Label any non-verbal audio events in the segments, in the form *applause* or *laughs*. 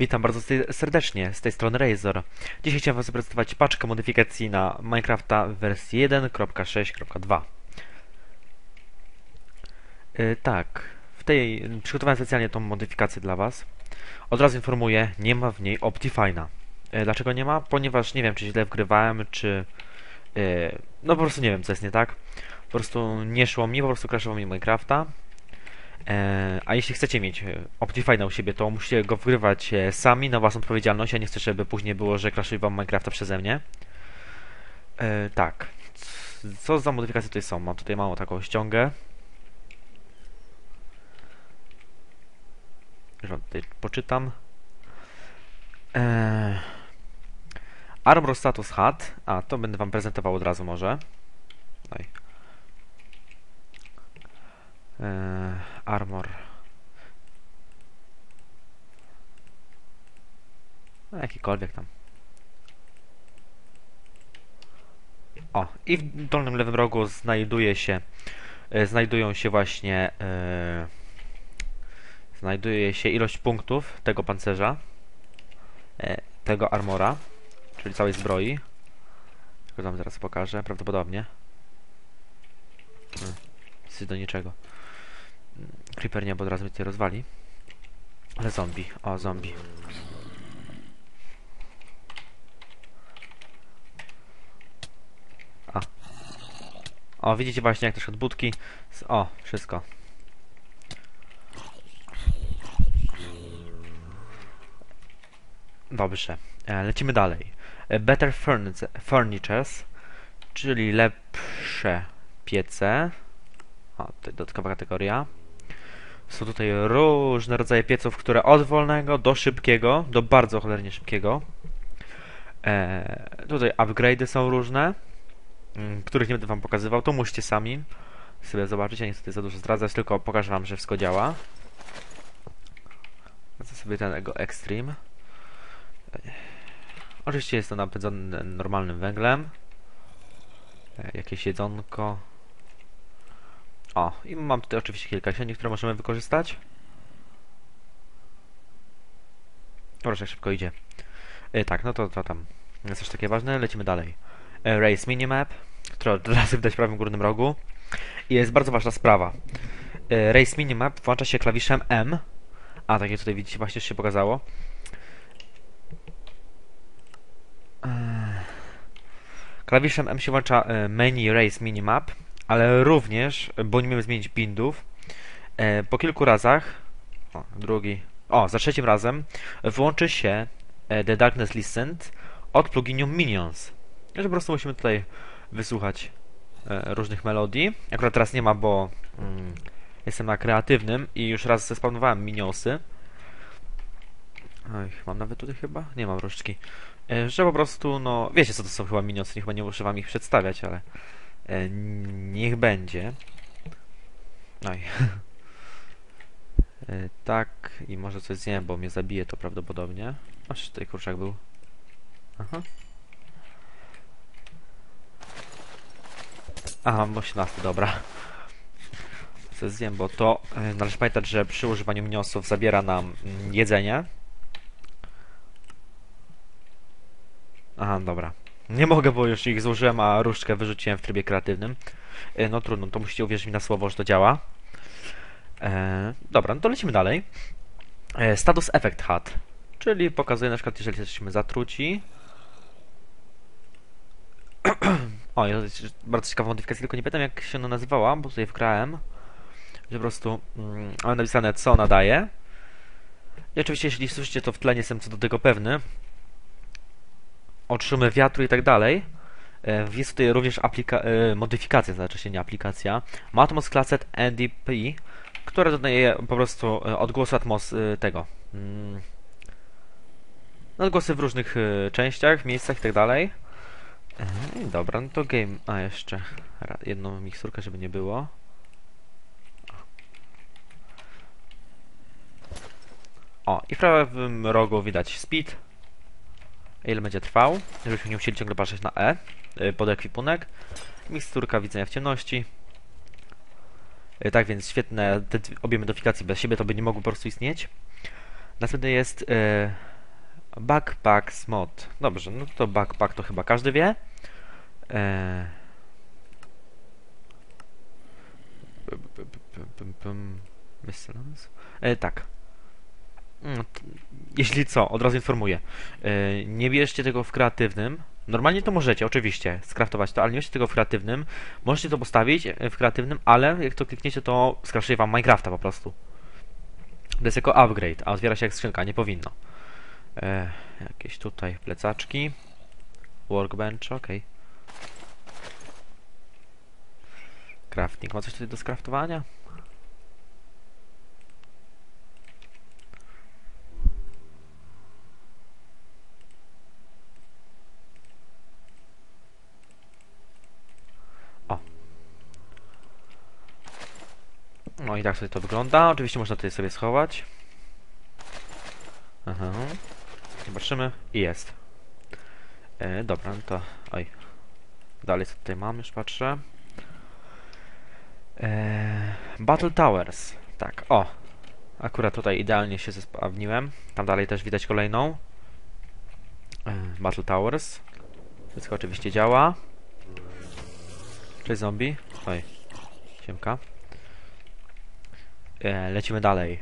Witam bardzo serdecznie, z tej strony Razor. Dzisiaj chciałem Wam zaprezentować paczkę modyfikacji na Minecrafta w wersji 1.6.2 yy, Tak, w tej przygotowałem specjalnie tą modyfikację dla Was. Od razu informuję, nie ma w niej Optifine'a. Yy, dlaczego nie ma? Ponieważ nie wiem, czy źle wgrywałem, czy... Yy, no po prostu nie wiem, co jest nie tak. Po prostu nie szło mi, po prostu crashowało mi Minecrafta. E, a jeśli chcecie mieć e, Optifine u siebie, to musicie go wgrywać e, sami na własną odpowiedzialność. Ja nie chcę, żeby później było, że crashuje wam Minecrafta przeze mnie. tak. Co za modyfikacje tutaj są? Mam tutaj małą taką ściągę. Już wam tutaj poczytam. Armor Status Hat. A, to będę wam prezentował od razu może. Daj. Eee, armor. No, jakikolwiek tam. O, i w dolnym lewym rogu znajduje się e, znajdują się właśnie e, znajduje się ilość punktów tego pancerza e, tego armora czyli całej zbroi tylko wam zaraz pokażę, prawdopodobnie hmm, do niczego Creeper nie, bo od razu mnie tutaj rozwali. Ale zombie. O, zombie. A. O, widzicie właśnie jak też od budki. O, wszystko. Dobrze. E, lecimy dalej. E, better Furnitures, czyli lepsze piece. O, tutaj dodatkowa kategoria. Są tutaj różne rodzaje pieców, które od wolnego do szybkiego, do bardzo cholernie szybkiego. E, tutaj upgrade'y są różne, mm, których nie będę wam pokazywał, to musicie sami sobie zobaczyć, ja nie chcę za dużo zdradzać, tylko pokażę wam, że wszystko działa. Wracę sobie ten Ego Extreme. Oczywiście jest to napędzone normalnym węglem. E, jakieś jedzonko. O, i mam tutaj oczywiście kilka sieni, które możemy wykorzystać. Proszę, jak szybko idzie. E, tak, no to, to tam jest coś takie ważne. Lecimy dalej. E, race Minimap, które od razu widać w prawym górnym rogu. I jest bardzo ważna sprawa. E, Race Minimap włącza się klawiszem M. A, tak jak tutaj widzicie, właśnie się pokazało. Klawiszem M się włącza e, menu Race Minimap ale również, bo nie umiemy zmienić bindów, e, po kilku razach, o, drugi, o, za trzecim razem, włączy się e, The Darkness Listened od pluginu Minions. Że po prostu musimy tutaj wysłuchać e, różnych melodii. Akurat teraz nie ma, bo mm, jestem na kreatywnym i już raz zespawnowałem Minionsy. Oj, mam nawet tutaj chyba? Nie mam różdżki. Że po prostu, no, wiecie co to są chyba Minionsy, chyba nie muszę wam ich przedstawiać, ale E, niech będzie. Oj. E, tak, i może coś zjem, bo mnie zabije to prawdopodobnie. Aż tutaj kurczak był. Aha. Aha, mam 18, dobra. Co zjem, bo to e, należy pamiętać, że przy używaniu miniosów zabiera nam mm, jedzenie. Aha, dobra. Nie mogę, bo już ich zużyłem, a różdżkę wyrzuciłem w trybie kreatywnym. E, no trudno, to musicie uwierzyć mi na słowo, że to działa. E, dobra, no to lecimy dalej. E, status Effect HUD, czyli pokazuje na przykład, jeżeli jesteśmy zatruci. *clears throat* o, jest bardzo ciekawa modyfikacja, tylko nie pamiętam jak się ona nazywała, bo tutaj wgrałem, że po prostu mm, mamy napisane co ona daje. I oczywiście, jeśli słyszycie to w tle, nie jestem co do tego pewny, otrzymy wiatru i tak dalej. E, jest tutaj również e, modyfikacja, znaczy się nie aplikacja. Matmos Classed NDP, które dodaje po prostu e, odgłosy atmos tego. Mm, odgłosy w różnych częściach, miejscach i tak dalej. Dobra, no to game. A jeszcze jedną miksturkę, żeby nie było. O, i w prawym rogu widać speed, ile będzie trwał, żebyśmy nie musieli ciągle patrzeć na E y, pod ekwipunek. Miksturka widzenia w ciemności. E, tak więc świetne, te obie modyfikacje bez siebie to by nie mogły po prostu istnieć. Następny jest e, Backpacks mod. Dobrze, no to backpack to chyba każdy wie. E, pum. Miscellaneous? E, tak. Mm, Jeśli co, od razu informuję. E, nie bierzcie tego w kreatywnym. Normalnie to możecie, oczywiście, skraftować to, ale nie bierzcie tego w kreatywnym. Możecie to postawić e, w kreatywnym, ale jak to klikniecie, to skraszuje wam Minecrafta po prostu. To jest jako upgrade, a otwiera się jak skrzynka, nie powinno. E, jakieś tutaj plecaczki. Workbench, ok. Crafting, ma coś tutaj do skraftowania? I tak sobie to wygląda. Oczywiście można tutaj sobie schować. Aha. Zobaczymy. I jest. E, dobra, no to... Oj. Dalej co tutaj mam? Już patrzę. E, Battle Towers. Tak, o. Akurat tutaj idealnie się zespawniłem. Tam dalej też widać kolejną. E, Battle Towers. Wszystko oczywiście działa. Cześć zombie. Oj. Siemka. E, lecimy dalej.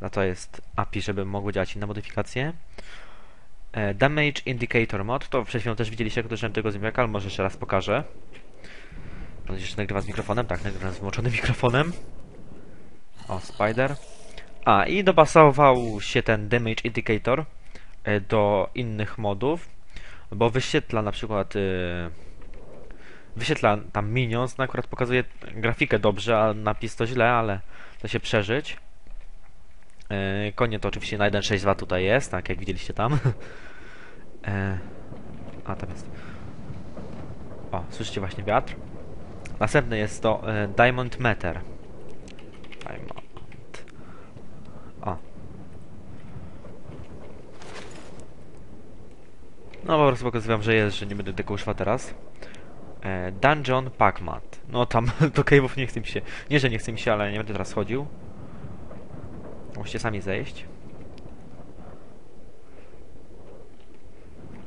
A to jest API, żeby mogły działać inne modyfikacje. E, Damage Indicator Mod, to przed chwilą też widzieliście, jak uderzyłem tego zombiaka, ale może jeszcze raz pokażę. Mam nadzieję, że nagrywa z mikrofonem. Tak, nagrywa z wyłączonym *laughs* mikrofonem. O, Spider. A, i dopasował się ten Damage Indicator do innych modów, bo wyświetla na przykład... wyświetla tam minions, no akurat pokazuje grafikę dobrze, a napis to źle, ale da się przeżyć. E, konie to oczywiście na 1.6.2 tutaj jest, tak jak widzieliście tam. *laughs* e, a, tam jest. O, słyszycie właśnie wiatr. Następny jest to e, Diamond Meter. Diamond. O. No po prostu pokazywam, że jest, że nie będę tego używał teraz. E, Dungeon Packmat. No tam *laughs* do cave'ów nie chcę mi się. Nie, że nie chcę mi się, ale nie będę teraz chodził. Musicie sami zejść.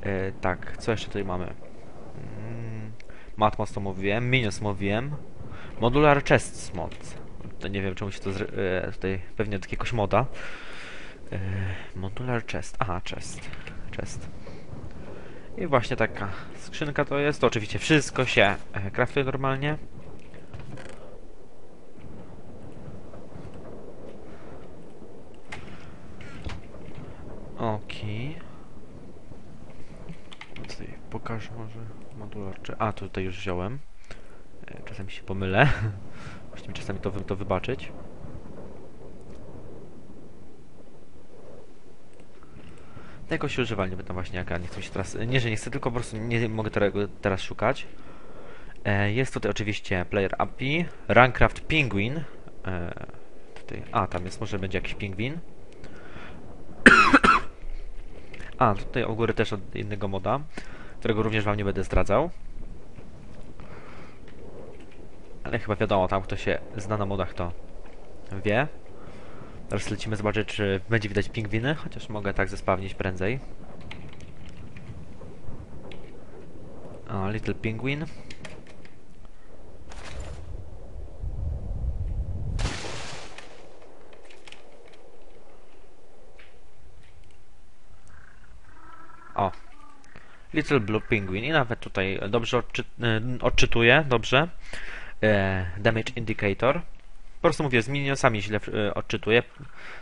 E, tak, co jeszcze tutaj mamy? Mm, Matmos to mówiłem, Minions mówiłem. Modular Chests mod. To nie wiem czemu się to zre- e, tutaj pewnie od jakiegoś moda. E, modular Chest. Aha, chest. Chest. I właśnie taka skrzynka to jest. To oczywiście wszystko się e, craftuje normalnie. Okej. Tutaj pokażę może modular czy... A, tutaj już wziąłem. E, Czasami się pomylę. *laughs* Musimy czasami to, to wybaczyć. Tego się używa, nie będę właśnie jaka, nie chcę się teraz... Nie, że nie chcę, tylko po prostu nie mogę tego teraz szukać. E, jest tutaj oczywiście Player API, Runcraft Penguin. E, tutaj, a, tam jest, może będzie jakiś pingwin. *coughs* A, tutaj u góry też od innego moda, którego również wam nie będę zdradzał. Ale chyba wiadomo, tam kto się zna na modach, to wie. Teraz lecimy zobaczyć, czy będzie widać pingwiny, chociaż mogę tak zespawnić prędzej. O, Little Penguin. O. Little Blue Penguin i nawet tutaj dobrze odczy y, odczytuję, dobrze. E, damage Indicator. Po prostu mówię, z minionsami źle y, odczytuję.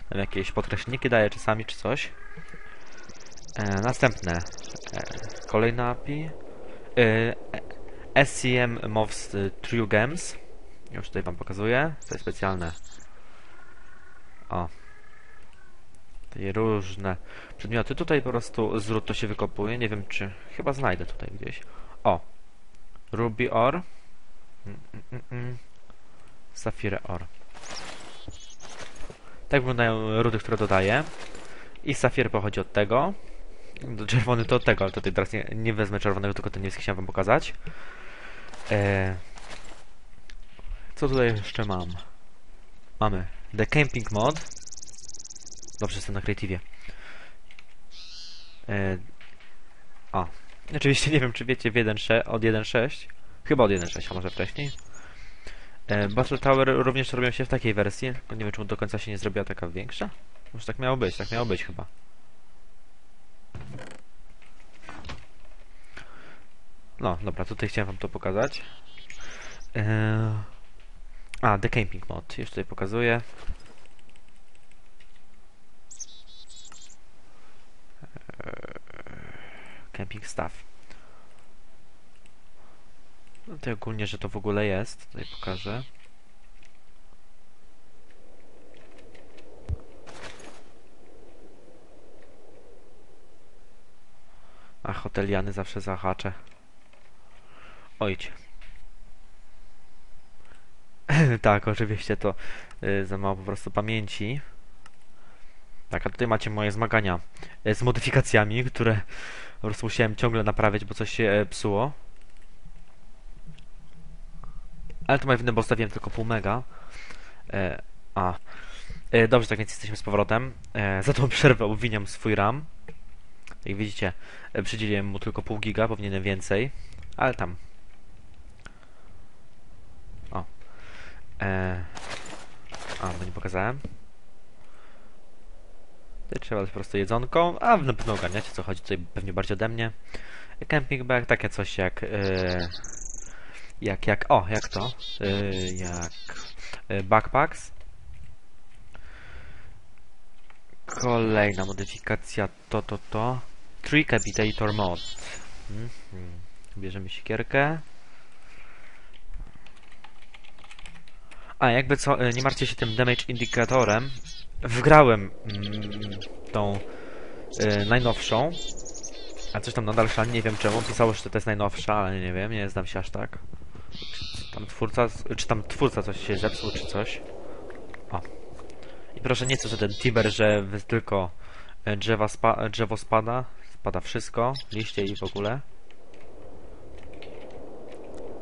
Tam jakieś podkreślniki daję czasami, czy coś. E, następne. E, kolejna API. E, SCM Moves True Games. Już tutaj wam pokazuję. To jest specjalne. O. Takie różne przedmioty. Tutaj po prostu z to się wykopuje. Nie wiem czy... Chyba znajdę tutaj gdzieś. O. Ruby Ore. Mm, mm, mm, mm. Sapphire Ore. Tak wyglądają rudy, które dodaję. I safir pochodzi od tego. Czerwony to od tego, ale tutaj teraz nie, nie wezmę czerwonego, tylko ten niebieski chciałem wam pokazać. E... Co tutaj jeszcze mam? Mamy The Camping Mod. Dobrze, jestem na Creative. E... A. Oczywiście nie wiem, czy wiecie w 1.6, od 1.6. Chyba od 1.6, a może wcześniej. E, Battle Tower również robią się w takiej wersji, nie wiem, czemu do końca się nie zrobiła taka większa. Może tak miało być, tak miało być chyba. No, dobra, tutaj chciałem wam to pokazać. Eee... A, The Camping Mod, już tutaj pokazuję. Eee, Camping Stuff. No to ogólnie, że to w ogóle jest, tutaj pokażę. A hoteliany zawsze zahaczę. Ojcie. *laughs* tak, oczywiście to y, za mało po prostu pamięci. Tak, a tutaj macie moje zmagania y, z modyfikacjami, które po prostu musiałem ciągle naprawiać, bo coś się e, psuło. Ale to moje winy, bo stawiłem tylko pół mega. E, a. E, dobrze, tak więc jesteśmy z powrotem. E, za tą przerwę obwiniam swój RAM. Jak widzicie, e, przydzieliłem mu tylko pół giga, powinienem więcej. Ale tam. O. E, a, bo nie pokazałem. Tutaj trzeba dać po prostu jedzonką, a na pewno ogarniacie co chodzi tutaj pewnie bardziej ode mnie. Camping bag, takie coś jak... E, jak, jak, o, jak to? Y, jak y, backpacks. Kolejna modyfikacja to, to, to. Tree Capitator Mod. Mhm. Bierzemy siekierkę. A, jakby co, y, nie martwcie się tym damage indikatorem. Wgrałem mm, tą y, najnowszą. A coś tam nadal szalnie, nie wiem czemu. Pisało, że to jest najnowsza, ale nie wiem, nie znam się aż tak. Tam twórca, czy tam twórca coś się zepsuł, czy coś. O. I proszę nie co, że ten Tiber, że tylko e, drzewa spa drzewo spada, spada wszystko, liście i w ogóle.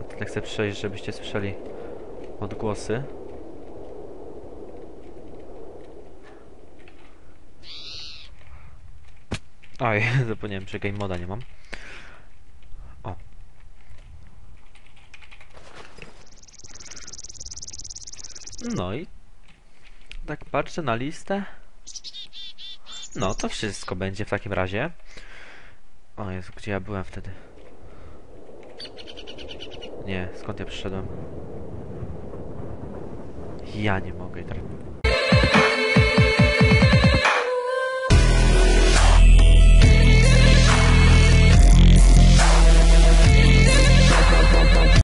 A tutaj chcę przejść, żebyście słyszeli odgłosy. Oj, *laughs* zapomniałem, że game moda nie mam. No i tak patrzę na listę. No, to wszystko będzie w takim razie. O Jezu, gdzie ja byłem wtedy? Nie, skąd ja przyszedłem? Ja nie mogę teraz...